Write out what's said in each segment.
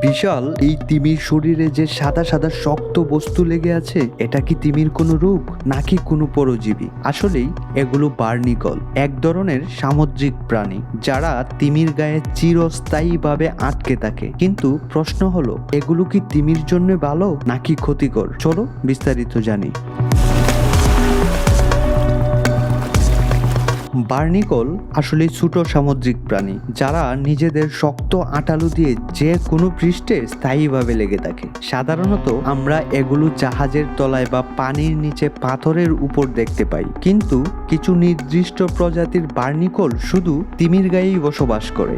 বিশাল, এই তিমির শরীরে যে সাদা সাদা শক্ত বস্তু লেগে আছে, এটা কি তিমির কোনো রোগ, নাকি কোনো পরজীবী? আসলেই, এগুলো বার্নিকল, এক ধরনের সামুদ্রিক প্রাণী, যারা তিমির গায়ে চিরস্থায়ীভাবে আটকে থাকে। কিন্তু প্রশ্ন হলো, এগুলো কি তিমির জন্য ভালো, নাকি ক্ষতিকর? চলো বিস্তারিত জানি। বার্নিকল আসলে ছোট সামুদ্রিক প্রাণী, যারা নিজেদের শক্ত আটালু দিয়ে যে কোনো পৃষ্ঠে স্থায়ীভাবে লেগে থাকে। সাধারণত আমরা এগুলো জাহাজের তলায় বা পানির নিচে পাথরের উপর দেখতে পাই। কিন্তু কিছু নির্দিষ্ট প্রজাতির বার্নিকল শুধু তিমির গায়েই বসবাস করে।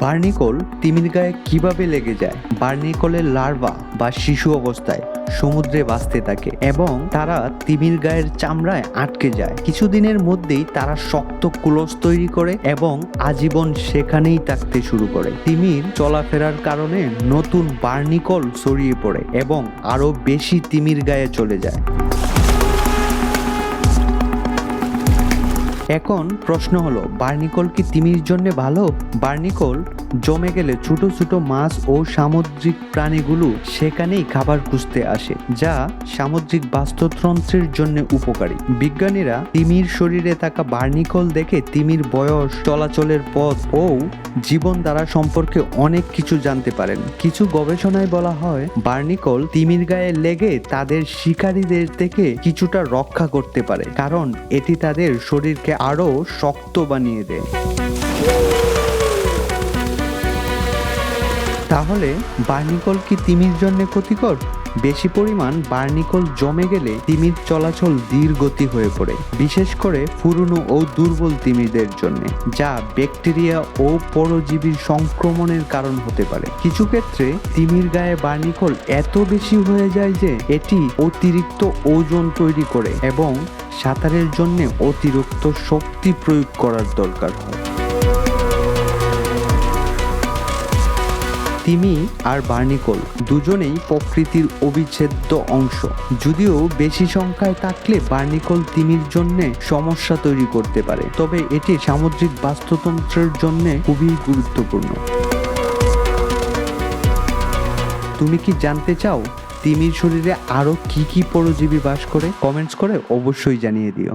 বার্নিকল তিমির গায়ে কীভাবে লেগে যায়? বার্নিকলের লার্ভা বা শিশু অবস্থায় সমুদ্রে বাঁচতে থাকে এবং তারা তিমির গায়ের চামড়ায় আটকে যায়। কিছুদিনের মধ্যেই তারা শক্ত কুলস তৈরি করে এবং আজীবন সেখানেই থাকতে শুরু করে। তিমির চলাফেরার কারণে নতুন বার্নিকল ছড়িয়ে পড়ে এবং আরও বেশি তিমির গায়ে চলে যায়। এখন প্রশ্ন হলো, বার্নিকল কি তিমির জন্য ভালো? বার্নিকল জমে গেলে ছোট ছোট মাছ ও সামুদ্রিক প্রাণীগুলো সেখানেই খাবার খুঁজতে আসে, যা সামুদ্রিক বাস্তুতন্ত্রের জন্য উপকারী। বিজ্ঞানীরা তিমির শরীরে থাকা বার্নিকল দেখে তিমির বয়স, চলাচলের পথ ও জীবনধারা সম্পর্কে অনেক কিছু জানতে পারেন। কিছু গবেষণায় বলা হয়, বার্নিকল তিমির গায়ে লেগে তাদের শিকারীদের থেকে কিছুটা রক্ষা করতে পারে, কারণ এটি তাদের শরীরকে আরও শক্ত বানিয়ে দেয় তাহলে বার্নিকল কি তিমির জন্য ক্ষতিকর? বেশি পরিমাণ বার্নিকল জমে গেলে তিমির চলাচল ধীর গতি হয়ে পড়ে, বিশেষ করে পুরনো ও দুর্বল তিমিদের জন্য, যা ব্যাকটেরিয়া ও পরজীবীর সংক্রমণের কারণ হতে পারে। কিছু ক্ষেত্রে তিমির গায়ে বার্নিকল এত বেশি হয়ে যায় যে এটি অতিরিক্ত ওজন তৈরি করে এবং সাঁতারের জন্য অতিরিক্ত শক্তি প্রয়োগ করার দরকার হয়। তিমি আর বার্নিকল দুজনেই প্রকৃতির অবিচ্ছেদ্য অংশ। যদিও বেশি সংখ্যায় থাকলে বার্নিকল তিমির জন্য সমস্যা তৈরি করতে পারে, তবে এটি সামুদ্রিক বাস্তুতন্ত্রের জন্য খুবই গুরুত্বপূর্ণ। তুমি কি জানতে চাও তিমির শরীরে আরও কি কি পরজীবী বাস করে? কমেন্টস করে অবশ্যই জানিয়ে দিও।